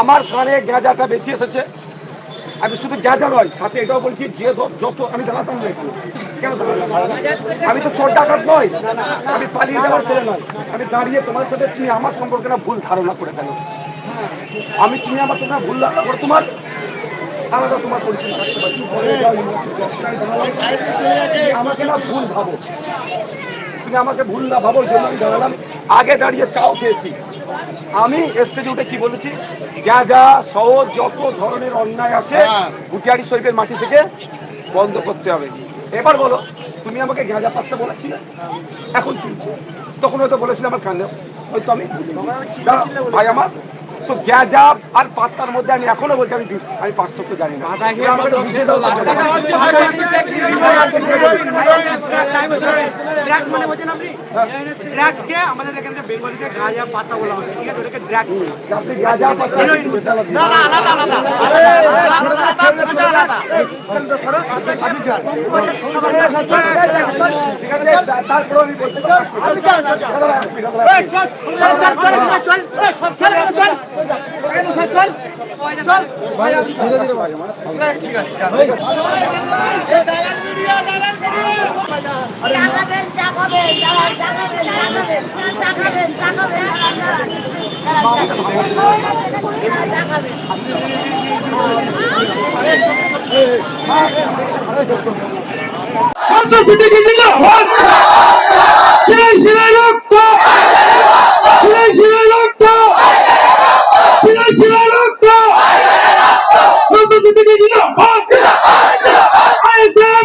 আমার কানে গেঁজাটা বেশি এসেছে। আমি শুধু গেঁজা নয়, সাথে এটাও বলছি, যে যত আমি দাঁড়াতাম না একটু? আমি তো চোর ডাকাত নয় আমি পালিয়ে যাওয়ার ছেলে নয় আমি দাঁড়িয়ে তোমার সাথে তুমি আমার সম্পর্কে না ভুল ধারণা করে ফেলো। আমি তুমি আমার সাথে ভুল ধারণা করো, তোমার আলাদা তোমার পরিচয় আমাকে না ভুল ভাবো। তুমি আমাকে ভুল না ভাবো ওই জন্য আমি জানালাম আগে দাঁড়িয়ে চাও খেয়েছি। আমি স্টেজে উঠে কি বলেছি? গাঁজা সহ যত ধরনের অন্যায় আছে ভুটিয়ারি শরীফের মাটি থেকে বন্ধ করতে হবে। এবার বলো তুমি আমাকে গাঁজা পাততে বলেছিলে? এখন শুনছি। তখন হয়তো বলেছিলে আমার কান্দে হয়তো আমি ভাই আমার তো গ্যাজা আর পাত্তার মধ্যে আমি এখনও বলছি আমি আমি পার্থক্য জানি না মানে হয় তারপরে আমি জাগাবেন জাগাবেন জাগাবেন সিদ্দিকী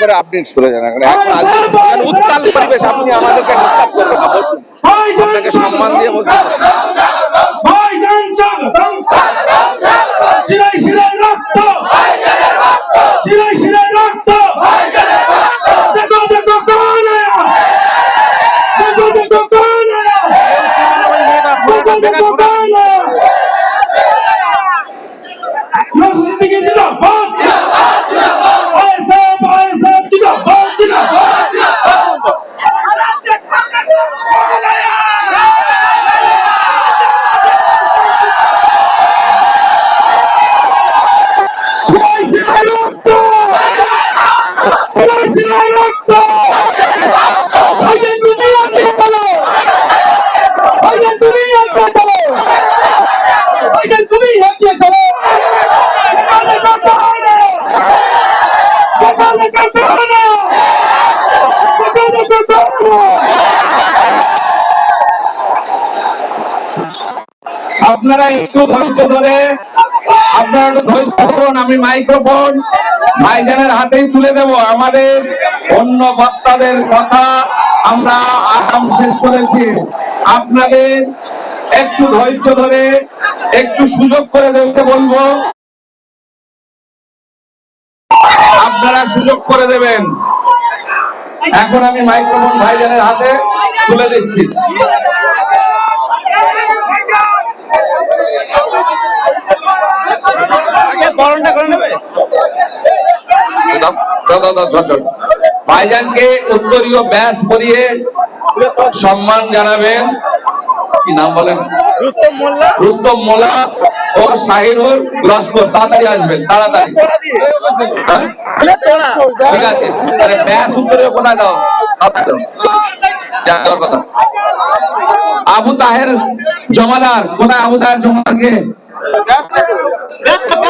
করে আপনি সরে যান এখন এখানে উত্তাল পরিবেশ আপনি আমাদেরকে ডিস্টার্ব করবেন না বসুন। আপনাকে সম্মান দিয়ে বলছি Yeah. আপনারা একটু ধৈর্য ধরে, আপনারা ধৈর্য ধরুন, আমি মাইক্রোফোন ভাইজানের হাতেই তুলে দেব। আমাদের অন্য বক্তাদের কথা আমরা আরাম শেষ করেছি। আপনাদের একটু ধৈর্য ধরে, একটু সুযোগ করে দেখতে বলব। আপনারা সুযোগ করে দেবেন। এখন আমি মাইক্রোফোন ভাইজানের হাতে তুলে দিচ্ছি দাও, দাও, দাও, দাও, ঝট, ঝট। ভাইজানকে উত্তরীয় ব্যাস পরিয়ে সম্মান জানাবেন। কি নাম বলেন? রুস্তম মোল্লা। ও শাহিনুর লস্কর তাড়াতাড়ি আসবেন তাড়াতাড়ি? ঠিক আছে তাহলে ব্যাস উত্তরীয় কোথায় দাও কথা। আবু তাহের জমাদার কোথায় আবু তাহের জমাদারকে? উত্তরে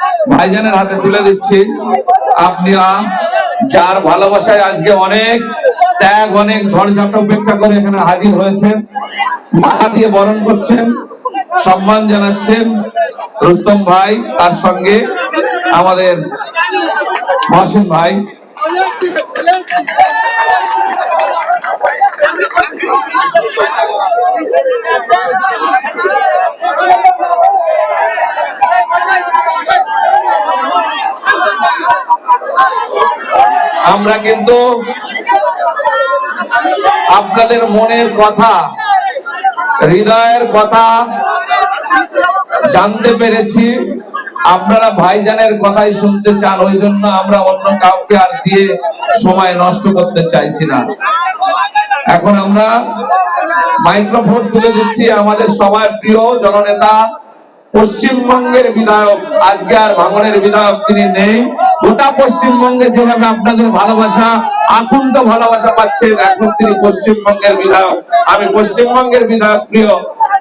ভাইজানের হাতে তুলে দিচ্ছি। আপনারা যার ভালোবাসায় আজকে অনেক ত্যাগ, অনেক ঝড়ঝাপটা উপেক্ষা করে এখানে হাজির হয়েছেন, মাথা দিয়ে বরণ করছেন, সম্মান জানাচ্ছেন রুস্তম ভাই, তার সঙ্গে আমাদের মহসিন ভাই। আমরা কিন্তু আপনাদের মনের কথা, হৃদয়ের কথা জানতে পেরেছি। আপনারা ভাইজানের কথাই শুনতে চান, ওই জন্য আমরা অন্য কাউকে আর দিয়ে সময় নষ্ট করতে চাইছি না। এখন আমরা মাইক্রোফোন তুলে দিচ্ছি আমাদের সবার প্রিয় জননেতা, পশ্চিমবঙ্গের বিধায়ক, আজকে আর ভাঙনের বিধায়ক তিনি নেই। গোটা পশ্চিমবঙ্গে যেভাবে আপনাদের ভালোবাসা, আকুণ্ঠ ভালোবাসা পাচ্ছেন এখন তিনি পশ্চিমবঙ্গের বিধায়ক। আমি পশ্চিমবঙ্গের বিধায়ক প্রিয়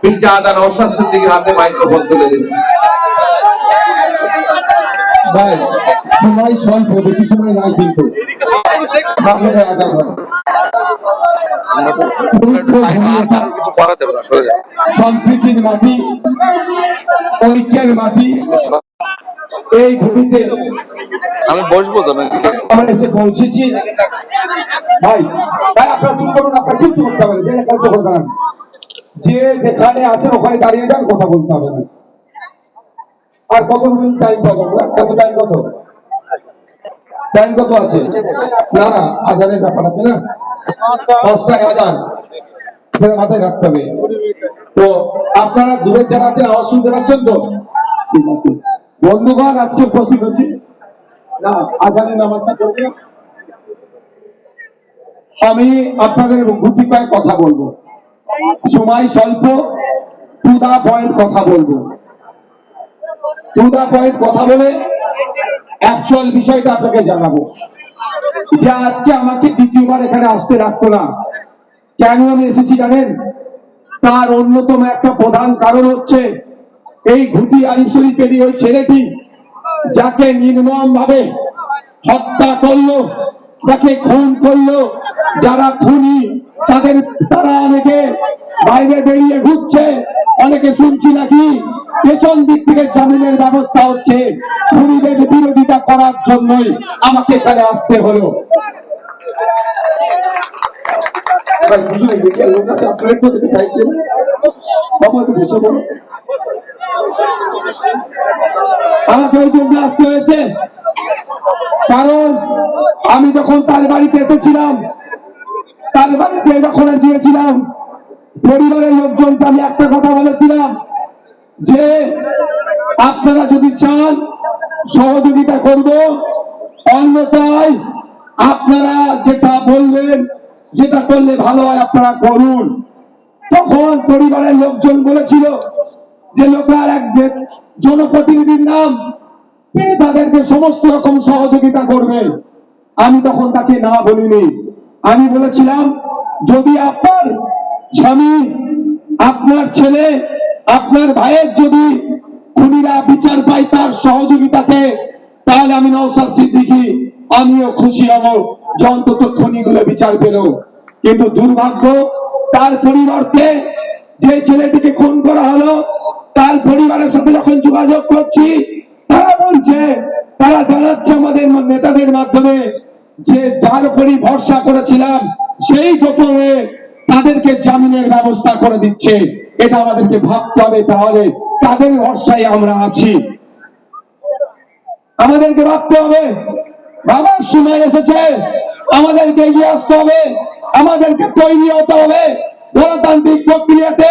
মির্জা আদান ঔষধ সিদ্দিকের হাতে মাইক্রোফোন তুলে দিচ্ছি। এই ভূমিতে আমি বসবো তো আমরা এসে পৌঁছেছি ভাই ভাই, আপনারা চুপ করুন, আপনারা কিচ্ছু করতে হবে যে। যে যেখানে আছেন, ওখানে দাঁড়িয়ে যান, কথা বলতে হবে না। আর কত মিনিট টাইম কত টাইম কত? টাইম কত আছে? না না, আজানের ব্যাপার আছে না? পাঁচটায় আজান। সেটা মাথায় রাখতে হবে। তো আপনারা দূরে যারা আছেন, আওয়াজ শুনতে পাচ্ছেন তো? ঠিক আছে বন্ধুগণ, আজকে উপস্থিত হচ্ছি। আমি আপনাদের গুটি কয়েক কথা বলব। সময় স্বল্প টু দা পয়েন্ট কথা বলব। টু দা পয়েন্ট কথা বলে অ্যাকচুয়াল বিষয়টা আপনাকে জানাব। যে আজকে আমাকে দ্বিতীয়বার এখানে আসতে রাখতো না। কেন আমি এসেছি জানেন? তার অন্যতম একটা প্রধান কারণ হচ্ছে, এই ঘুটি আলী শরীফেরই ওই ছেলেটি যাকে নির্মম ভাবে হত্যা করল যাকে খুন করল, যারা খুনি, তাদের তারা অনেকে বাইরে বেরিয়ে ঘুরছে, অনেকে শুনছি নাকি পেছন দিক থেকে জামিনের ব্যবস্থা হচ্ছে, খুনিদের বিরোধিতা করার জন্যই আমাকে এখানে আসতে হলো। বুঝুন মিডিয়ার লোক আছে, আপনারা একটু সাইড দেবেন। বাবা, একটু বসে বলুন হয়েছে। কারণ আমি যখন তার বাড়িতে এসেছিলাম, তার বাড়িতে যখন দিয়েছিলাম পরিবারের লোকজনকে আমি একটা কথা বলেছিলাম যে, আপনারা যদি চান, সহযোগিতা করব। অন্যথায় আপনারা যেটা বলবেন, যেটা করলে ভালো হয় আপনারা করুন। তখন পরিবারের লোকজন বলেছিল যে, লোকাল এক জনপ্রতিনিধির নাম তিনি তাদেরকে সমস্ত রকম সহযোগিতা করবেন আমি তখন তাকে না বলিনি। আমি বলেছিলাম, যদি আপনার স্বামী, আপনার ছেলে, আপনার ভাইয়ের যদি খুনিরা বিচার পায় তার সহযোগিতাতে, তাহলে আমি নৌসাদ সিদ্দিকি, আমিও খুশি হব। যে অন্তত খনিগুলো বিচার পেল। কিন্তু দুর্ভাগ্য, তার পরিবর্তে যে ছেলেটিকে খুন করা হলো তার পরিবারের সাথে যখন যোগাযোগ করছি, তারা বলছে, তারা জানাচ্ছে আমাদের নেতাদের মাধ্যমে যে যার উপরই ভরসা করেছিলাম, সেই গোপনে তাদেরকে জামিনের ব্যবস্থা করে দিচ্ছে। এটা আমাদেরকে ভাবতে হবে তাহলে তাদের ভরসায় আমরা আছি? আমাদেরকে ভাবতে হবে, বাবার সময় এসেছে, আমাদেরকে এগিয়ে আসতে হবে, আমাদেরকে তৈরি হতে হবে। গণতান্ত্রিক প্রক্রিয়াতে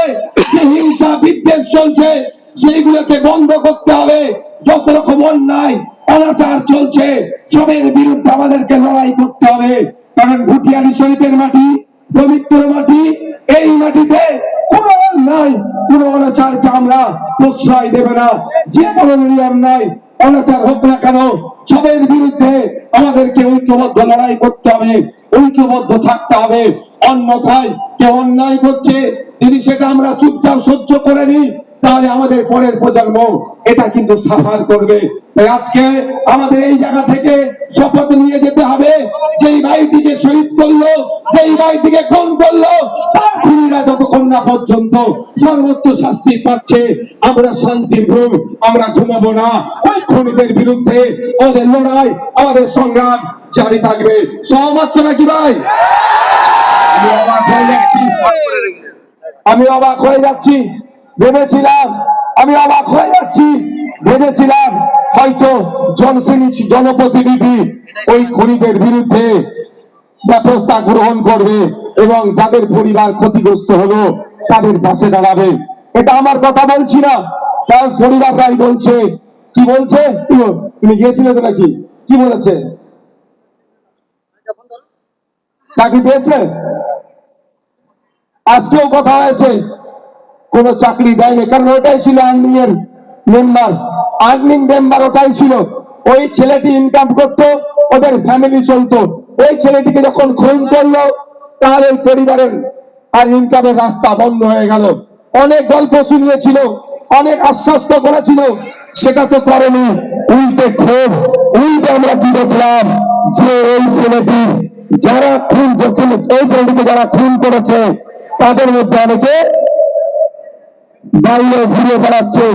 যে হিংসা বিদ্বেষ চলছে, সেইগুলোকে বন্ধ করতে হবে। যত রকম অন্যায়, অনাচার চলছে, সবের বিরুদ্ধে আমাদেরকে লড়াই করতে হবে। কারণ ভুটিয়ারি শরীফের মাটি, পবিত্র মাটি, এই মাটিতে কোনো অন্যায়, কোনো অনাচারকে আমরা প্রশ্রয় দেবে না। যে ধরনেরই অন্যায়, অনাচার হোক না কেন, সবের বিরুদ্ধে আমাদেরকে ঐক্যবদ্ধ লড়াই করতে হবে। ঐক্যবদ্ধ থাকতে হবে। অন্যথায় কেউ অন্যায় করছে তিনি সেটা আমরা চুপচাপ সহ্য করে নিই। তাহলে আমাদের পরের প্রজন্ম এটা কিন্তু সাফার করবে। আজকে আমাদের এই জায়গা থেকে শপথ নিয়ে যেতে হবে। যেই ভাইটিকে শহীদ করল, যেই ভাইটিকে খুন করল, তার খুনিরা যতক্ষণ না পর্যন্ত সর্বোচ্চ শাস্তি পাচ্ছে, আমরা শান্তির ঘুম, আমরা ঘুমাবো না। ওই খুনিদের বিরুদ্ধে আমাদের লড়াই, আমাদের সংগ্রাম জারি থাকবে। সহমত নাকি ভাই? আমি অবাক হয়ে যাচ্ছি। আমি অবাক হয়ে যাচ্ছি। ভেবেছিলাম, আমি অবাক হয়ে যাচ্ছি। ভেবেছিলাম হয়তো জনশ্রেণী জনপ্রতিনিধি ওই খনিদের বিরুদ্ধে ব্যবস্থা গ্রহণ করবে এবং যাদের পরিবার ক্ষতিগ্রস্ত হলো, তাদের পাশে দাঁড়াবে। এটা আমার কথা বলছি না তার পরিবাররাই বলছে। কি বলছে? তুমি গিয়েছিলে তো নাকি? কি বলেছে? চাকরি পেয়েছে? আজকেও কথা হয়েছে। কোন চাকরি দেয়নি, কারণ ওটাই ছিল আর্নিং এর মেম্বার আর্নিং মেম্বার ওটাই ছিল। ওই ছেলেটি ইনকাম করতো, ওদের ফ্যামিলি চলতো। ওই ছেলেটিকে যখন খুন করল, তার ওই পরিবারের আর ইনকামের রাস্তা বন্ধ হয়ে গেল। অনেক গল্প শুনিয়েছিল, অনেক আশ্বস্ত করেছিল, সেটা তো করেনি। উল্টে ক্ষোভ, উল্টে আমরা কি দেখলাম? যে ওই ছেলেটি যারা খুন, এই ছেলেটিকে যারা খুন করেছে, তাদের মধ্যে অনেকে বাইরে ঘুরে বেড়াচ্ছে।